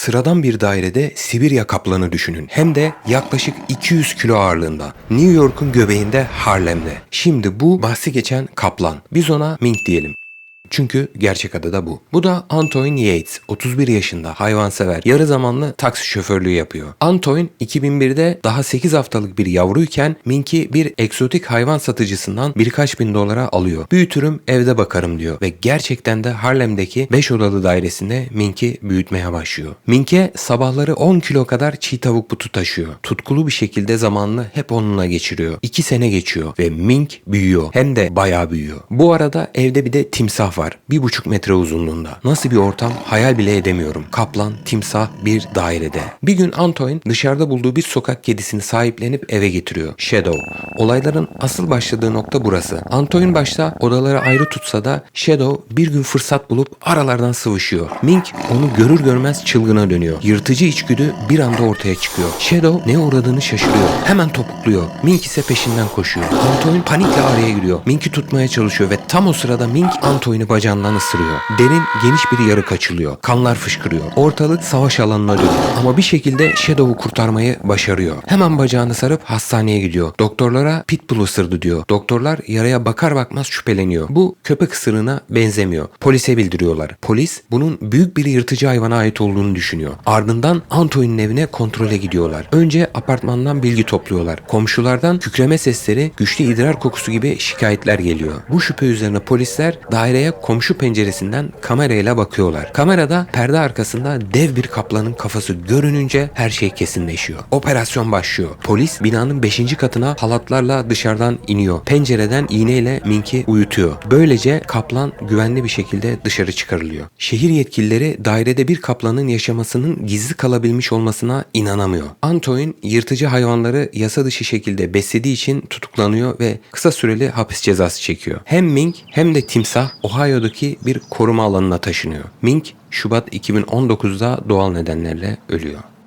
Sıradan bir dairede Sibirya kaplanı düşünün. Hem de yaklaşık 200 kilo ağırlığında. New York'un göbeğinde Harlem'de. Şimdi bu bahsi geçen kaplan. Biz ona Mink diyelim. Çünkü gerçek adı da bu. Bu da Antoine Yates. 31 yaşında, hayvansever, yarı zamanlı taksi şoförlüğü yapıyor. Antoine 2001'de daha 8 haftalık bir yavruyken Mink'i bir egzotik hayvan satıcısından birkaç bin dolara alıyor. Büyütürüm evde bakarım diyor ve gerçekten de Harlem'deki 5 odalı dairesinde Mink'i büyütmeye başlıyor. Mink'e sabahları 10 kilo kadar çiğ tavuk butu taşıyor. Tutkulu bir şekilde zamanını hep onunla geçiriyor. 2 sene geçiyor ve Mink büyüyor. Hem de bayağı büyüyor. Bu arada evde bir de timsah var. Bir buçuk metre uzunluğunda. Nasıl bir ortam hayal bile edemiyorum. Kaplan, timsah bir dairede. Bir gün Antoine dışarıda bulduğu bir sokak kedisini sahiplenip eve getiriyor. Shadow. Olayların asıl başladığı nokta burası. Antoine başta odaları ayrı tutsa da Shadow bir gün fırsat bulup aralardan sıvışıyor. Mink onu görür görmez çılgına dönüyor. Yırtıcı içgüdü bir anda ortaya çıkıyor. Shadow ne uğradığını şaşırıyor. Hemen topukluyor. Mink ise peşinden koşuyor. Antoine panikle araya giriyor. Mink'i tutmaya çalışıyor ve tam o sırada Mink Antoine'i bacağından ısırıyor. Derin geniş bir yarık açılıyor. Kanlar fışkırıyor. Ortalık savaş alanına dönüyor. Ama bir şekilde Shadow'u kurtarmayı başarıyor. Hemen bacağını sarıp hastaneye gidiyor. Doktorlara pitbull ısırdı diyor. Doktorlar yaraya bakar bakmaz şüpheleniyor. Bu köpek ısırığına benzemiyor. Polise bildiriyorlar. Polis bunun büyük bir yırtıcı hayvana ait olduğunu düşünüyor. Ardından Antoine'in evine kontrole gidiyorlar. Önce apartmandan bilgi topluyorlar. Komşulardan kükreme sesleri, güçlü idrar kokusu gibi şikayetler geliyor. Bu şüphe üzerine polisler daireye komşu penceresinden kamerayla bakıyorlar. Kamerada perde arkasında dev bir kaplanın kafası görününce her şey kesinleşiyor. Operasyon başlıyor. Polis binanın 5. katına halatlarla dışarıdan iniyor. Pencereden iğneyle Mink'i uyutuyor. Böylece kaplan güvenli bir şekilde dışarı çıkarılıyor. Şehir yetkilileri dairede bir kaplanın yaşamasının gizli kalabilmiş olmasına inanamıyor. Antoine yırtıcı hayvanları yasa dışı şekilde beslediği için tutuklanıyor ve kısa süreli hapis cezası çekiyor. Hem Mink hem de timsah Ohio'daki bir koruma alanına taşınıyor. Mink Şubat 2019'da doğal nedenlerle ölüyor.